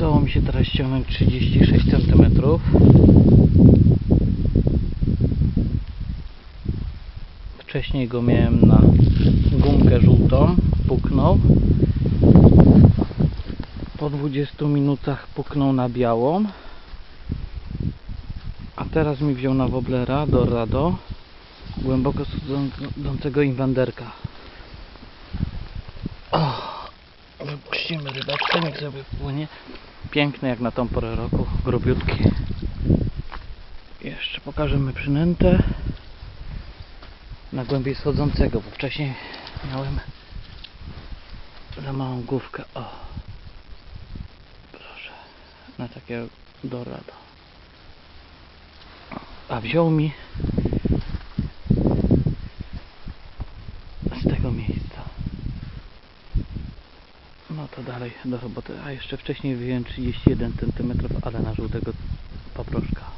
Udało mi się teraz ściągnąć 36 cm. Wcześniej go miałem na gumkę żółtą, puknął. Po 20 minutach puknął na białą. A teraz mi wziął na woblera Dorado głęboko sudzącego inwanderka. Och, wypuścimy rybeczkę, niech sobie płynie. Piękny jak na tą porę roku, grubiutki. Jeszcze pokażemy przynętę na głębiej schodzącego, bo wcześniej miałem za małą główkę. O, proszę, na takie dorado. A wziął mi z tego miejsca. No to dalej do roboty. A jeszcze wcześniej wyjąłem 31 cm, ale na żółtego paproszka.